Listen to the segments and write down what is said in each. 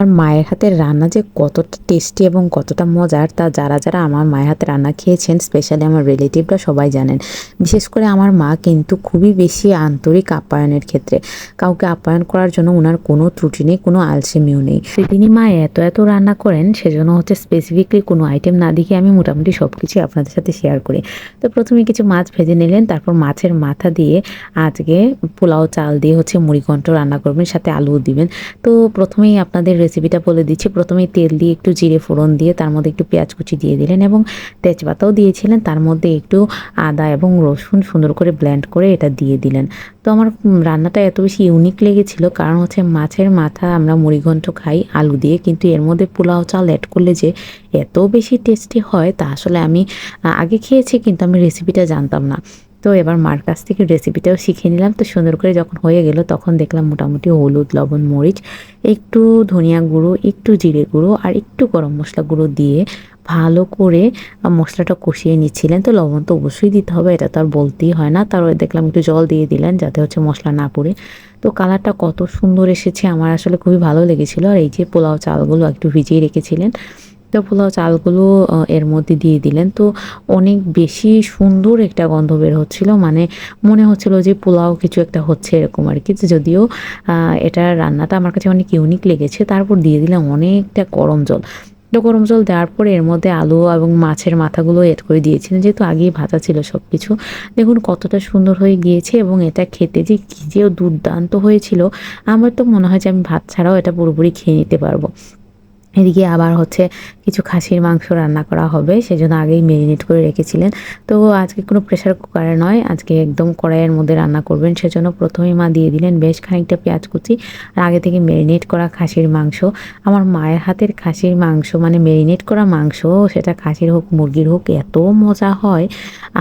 আমার মায়ের হাতের রান্না যে কতটা টেস্টি এবং কতটা মজার, তা যারা যারা আমার মায়ের হাতে রান্না খেয়েছেন স্পেশালি আমার রিলেটিভরা সবাই জানেন। বিশেষ করে আমার মা কিন্তু খুবই বেশি আন্তরিক আপ্যায়নের ক্ষেত্রে। কাউকে আপ্যায়ন করার জন্য ওনার কোনো ত্রুটি নেই, কোনো আলসেমিও নেই। তিনি মা এত এত রান্না করেন, সেজন্য হচ্ছে স্পেসিফিকলি কোনো আইটেম না দেখে আমি মোটামুটি সব কিছুই আপনাদের সাথে শেয়ার করি। তো প্রথমে কিছু মাছ ভেজে নিলেন, তারপর মাছের মাথা দিয়ে আজকে পোলাও চাল দিয়ে হচ্ছে মুড়িঘণ্ট রান্না করবেন, সাথে আলু দিবেন। তো প্রথমেই আপনাদের রেসিপিটা বলে দিচ্ছি। প্রথমে তেল দিয়ে একটু জিরে ফোড়ন দিয়ে তার মধ্যে একটু পেঁয়াজ কুচি দিয়ে দিলেন এবং তেজপাতাও দিয়েছিলেন। তার মধ্যে একটু আদা এবং রসুন সুন্দর করে ব্লেন্ড করে এটা দিয়ে দিলেন। তো আমার রান্নাটা এত বেশি ইউনিক লেগেছিল, কারণ হচ্ছে মাছের মাথা আমরা মুড়িঘণ্ট খাই আলু দিয়ে, কিন্তু এর মধ্যে পোলাও চাল অ্যাড করলে যে এত বেশি টেস্টি হয়, তা আসলে আমি আগে খেয়েছি, কিন্তু আমি রেসিপিটা জানতাম না। তো এবার মার কাছ থেকে রেসিপিটাও শিখে নিলাম। তো সুন্দর করে যখন হয়ে গেল তখন দেখলাম মোটামুটি হলুদ, লবণ, মরিচ, একটু ধনিয়া গুঁড়ো, একটু জিরে গুঁড়ো আর একটু গরম মশলা গুঁড়ো দিয়ে ভালো করে মশলাটা কষিয়ে নিচ্ছিলেন। তো লবণ তো অবশ্যই দিতে হবে, এটা তো আর বলতেই হয় না। তারপরে দেখলাম একটু জল দিয়ে দিলেন যাতে হচ্ছে মশলা না পড়ে। তো কালারটা কত সুন্দর এসেছে, আমার আসলে খুবই ভালো লেগেছিলো। আর এই যে পোলাও চালগুলো একটু ভিজিয়ে রেখেছিলেন। তো পোলাও চালগুলো এর মধ্যে দিয়ে দিলেন। তো অনেক বেশি সুন্দর একটা গন্ধ বের হচ্ছিল। মানে মনে হচ্ছিল যে পোলাও কিছু একটা হচ্ছে এরকম আর কি। যদিও এটা রান্নাটা আমার কাছে অনেক ইউনিক লেগেছে। তারপর দিয়ে দিলাম অনেকটা গরম জল। তো গরম জল দেওয়ার পরে এর মধ্যে আলু এবং মাছের মাথাগুলো এড করে দিয়েছিলেন। যেহেতু আগেই ভাজা ছিল সব কিছু দেখুন কতটা সুন্দর হয়ে গিয়েছে এবং এটা খেতে যে কী যে দুর্দান্ত হয়েছিল। আমার তো মনে হয় যে আমি ভাত ছাড়াও এটা পুরোপুরি খেয়ে নিতে পারব। এদিকে আবার হচ্ছে কিছু খাসির মাংস রান্না করা হবে, সেজন্য আগেই মেরিনেট করে রেখেছিলেন। তো আজকে কোনো প্রেশার কুকারে নয়, আজকে একদম কড়াইয়ের মধ্যে রান্না করবেন, সেজন্য প্রথমেই মা দিয়ে দিলেন বেশ খানিকটা পেঁয়াজ কুচি আর আগে থেকে মেরিনেট করা খাসির মাংস। আমার মায়ের হাতের খাসির মাংস মানে মেরিনেট করা মাংস, সেটা খাসির হোক, মুরগির হোক, এত মজা হয়।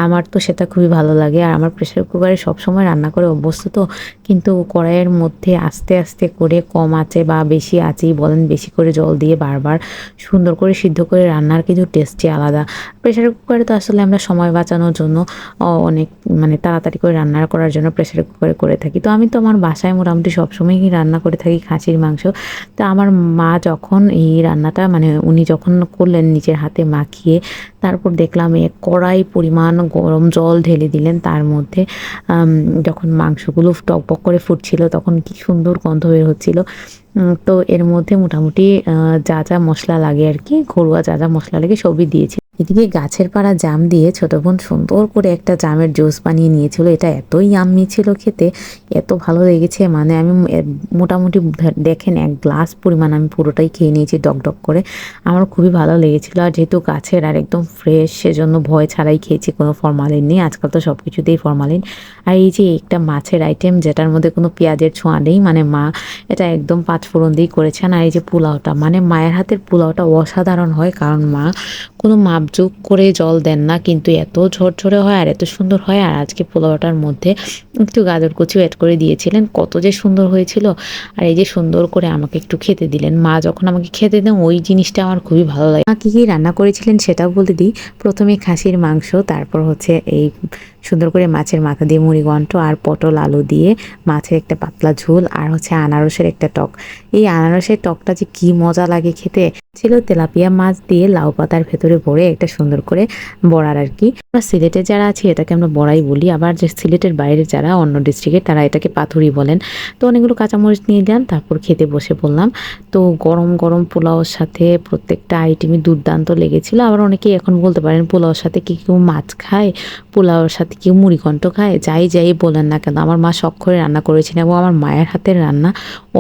আমার তো সেটা খুবই ভালো লাগে আর আমার প্রেশার কুকারে সবসময় রান্না করে অভ্যস্ত তো, কিন্তু কড়াইয়ের মধ্যে আস্তে আস্তে করে কম আছে বা বেশি আছেই বলেন, বেশি করে জল দিয়ে বারবার সুন্দর করে সিদ্ধ করে রান্নার কিন্তু টেস্টই আলাদা। প্রেশার কুকারে তো আসলে আমরা সময় বাঁচানোর জন্য অনেক মানে তাড়াতাড়ি করে রান্না করার জন্য প্রেশার কুকারে করে থাকি। তো আমি তো আমার বাসায় মোটামুটি সবসময়ই রান্না করে থাকি খাসির মাংস। তো আমার মা যখন এই রান্নাটা মানে উনি যখন করলেন নিজের হাতে মাখিয়ে, তারপর দেখলাম এক কড়াই পরিমাণ গরম জল ঢেলে দিলেন। তার মধ্যে যখন মাংসগুলো টকবক করে ফুটছিল তখন কি সুন্দর গন্ধ বের হচ্ছিল। তো এর মধ্যে মোটামুটি যা যা মশলা লাগে আর কি, ঘরোয়া যা যা মশলা লাগে সবই দিয়েছি। এদিকে গাছের পাড়া জাম দিয়ে ছোট বোন সুন্দর করে একটা জামের জুস বানিয়ে নিয়েছিল। এটা এতই ইয়াম্মি ছিল খেতে, এত ভালো লেগেছে। মানে আমি মোটামুটি দেখেন এক গ্লাস পরিমাণ আমি পুরোটাই খেয়ে নিয়েছি ডক ডক করে। আমার খুবই ভালো লেগেছিল। আর যেহেতু গাছের আর একদম ফ্রেশ সেজন্য ভয় ছাড়াই খেয়েছি। কোনো ফরমালিন নেই। আজকাল তো সব কিছুতেই ফরমালিন আর এই যে একটা মাছের আইটেম যেটার মধ্যে কোনো পেঁয়াজের ছোঁয়া নেই মানে মা এটা একদম পাঁচ ফোড়ন দিয়েই করেছেন। আর এই যে পোলাওটা মানে মায়ের হাতের পোলাওটা অসাধারণ হয়। কারণ মা কোনো মাপজোক করে জল দেন না, কিন্তু এত ঝরঝরে হয় আর এত সুন্দর হয়। আর আজকে পোলাওটার মধ্যে একটু গাজর কুচিও অ্যাড করে দিয়েছিলেন। কত যে সুন্দর হয়েছিল। আর এই যে সুন্দর করে আমাকে একটু খেতে দিলেন। মা যখন আমাকে খেতে দেন, ওই জিনিসটা আমার খুবই ভালো লাগে। মা কী কী রান্না করেছিলেন সেটাও বলে দিই। প্রথমে খাসির মাংস, তারপর হচ্ছে এই সুন্দর করে মাছের মাথা দিয়ে মুড়ি ঘন্ট আর পটল আলু দিয়ে মাছের একটা পাতলা ঝোল আর হচ্ছে আনারসের একটা টক। এই আনারসের টকটা যে কি মজা লাগে খেতে। ছিল তেলাপিয়া মাছ দিয়ে লাউ পাতার ভেতরে ভরে একটা সুন্দর করে বড়ার আর কি। আমরা সিলেটে যারা আছি, এটাকে আমরা বড়াই বলি। আবার যে সিলেটের বাইরে যারা, অন্য ডিস্ট্রিক্টে তারা এটাকে পাথুরি বলেন। তো অনেকগুলো কাঁচামরিচ নিয়ে দিলাম তারপর খেতে বসে পড়লাম। তো গরম গরম পোলাওর সাথে প্রত্যেকটা আইটেমই দুর্দান্ত লেগেছিল। আবার অনেকেই এখন বলতে পারেন, পোলাওর সাথে কি কেউ মাছ খায়? পোলাওর সাথে কেউ মুড়িঘণ্ট খায়? যাই যাই বলেন না কেন, আমার মা করে রান্না করেছেন এবং আমার মায়ের হাতের রান্না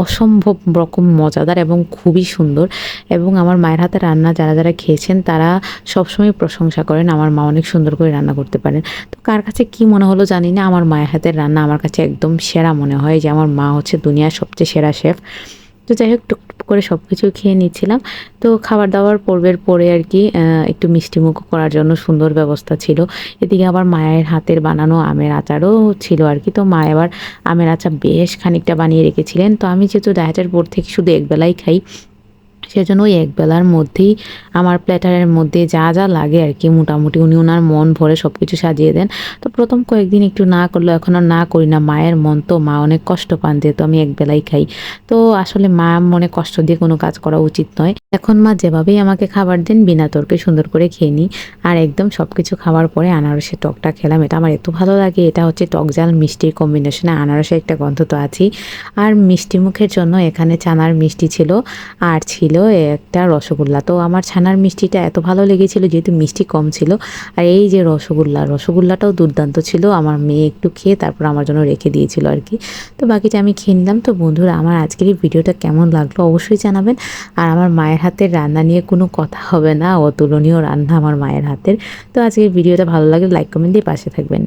অসম্ভব রকম মজাদার এবং খুবই সুন্দর। এবং আমার মায়ের হাতে রান্না যারা যারা খেয়েছেন, তারা সবসময় প্রশংসা করেন। আমার মা অনেক সুন্দর করে রান্না করতে পারেন। তো কার কাছে কি মনে হলো জানি না, আমার মায়ের হাতের রান্না আমার কাছে একদম সেরা মনে হয় যে আমার মা হচ্ছে দুনিয়ার সবচেয়ে সেরা শেফ। তো যাই হোক টুকটুক করে সব কিছু খেয়ে নিচ্ছিলাম। তো খাবার দাবার পর্বের পরে আর কি একটু মিষ্টিমুখ করার জন্য সুন্দর ব্যবস্থা ছিল। এদিকে আবার মায়ের হাতের বানানো আমের আচারও ছিল আর কি। তো মা এবার আমের আচার বেশ খানিকটা বানিয়ে রেখেছিলেন। তো আমি যেহেতু ডায়েটের পর থেকে শুধু একবেলাই খাই সেজন্য ওই একবেলার মধ্যেই আমার প্ল্যাটারের মধ্যে যা যা লাগে আর কি, মোটামুটি উনি ওনার মন ভরে সব কিছু সাজিয়ে দেন। তো প্রথম কয়েকদিন একটু না করলেও এখন আর না করি না, মায়ের মন তো, মা অনেক কষ্ট পান যেহেতু আমি একবেলাই খাই। তো আসলে মা মনে কষ্ট দিয়ে কোনো কাজ করা উচিত নয়। এখন মা যেভাবেই আমাকে খাবার দেন, বিনা তর্কে সুন্দর করে খেয়ে নিই। আর একদম সব কিছু খাওয়ার পরে আনারসের টকটা খেলাম, এটা আমার এত ভালো লাগে, এটা হচ্ছে টক জাল মিষ্টির কম্বিনেশনে আনারসের একটা গন্ধ তো আছেই। আর মিষ্টি মুখের জন্য এখানে চানার মিষ্টি ছিল, আর ছিল একটা রসগোল্লা। তো আমার ছানার মিষ্টিটা এত ভালো লেগেছিল যেহেতু মিষ্টি কম ছিল। আর এই যে রসগোল্লা, রসগোল্লাটাও দুর্দান্ত ছিল। আমার মেয়ে একটু খেয়ে তারপর আমার জন্য রেখে দিয়েছিল আর কি। তো বাকিটা আমি খেয়ে নিলাম। তো বন্ধুরা, আমার আজকের এই ভিডিওটা কেমন লাগল অবশ্যই জানাবেন। আর আমার মায়ের হাতের রান্না নিয়ে কোনো কথা হবে না। অতুলনীয় রান্না আমার মায়ের হাতের। তো আজকের ভিডিওটা ভালো লাগলে লাইক, কমেন্ট দিয়ে পাশে থাকবেন।